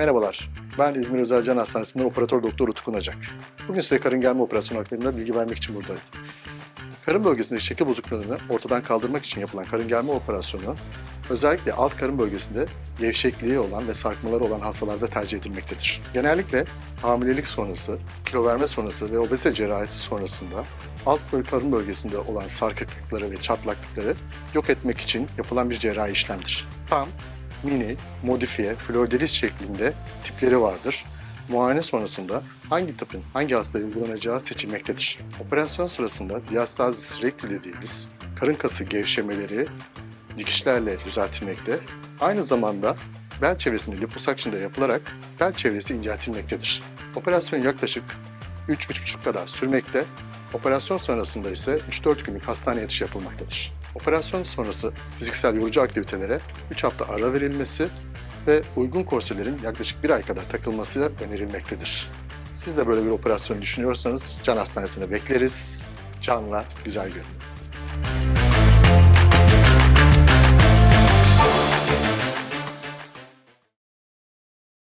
Merhabalar, ben İzmir Özel Can Hastanesi'nde operatör doktor Utku Nacak. Bugün size karın germe operasyonu hakkında bilgi vermek için buradayım. Karın bölgesindeki şekil bozukluklarını ortadan kaldırmak için yapılan karın germe operasyonu, özellikle alt karın bölgesinde gevşekliği olan ve sarkmaları olan hastalarda tercih edilmektedir. Genellikle hamilelik sonrası, kilo verme sonrası ve obezite cerrahisi sonrasında alt karın bölgesinde olan sarkıklıkları ve çatlaklıkları yok etmek için yapılan bir cerrahi işlemdir. Tam, mini, modifiye, florideliz şeklinde tipleri vardır. Muayene sonrasında hangi tıpın hangi hastaya uygulanacağı seçilmektedir. Operasyon sırasında diastazis recti dediğimiz karın kası gevşemeleri dikişlerle düzeltilmekte. Aynı zamanda bel çevresinde liposuction'da yapılarak bel çevresi inceltilmektedir. Operasyon yaklaşık 3-3,5 kadar sürmekte. Operasyon sonrasında ise 3-4 günlük hastane yatışı yapılmaktadır. Operasyon sonrası fiziksel yorucu aktivitelere 3 hafta ara verilmesi ve uygun korselerin yaklaşık bir ay kadar takılması önerilmektedir. Siz de böyle bir operasyon düşünüyorsanız Can Hastanesi'ne bekleriz. Canla güzel görün.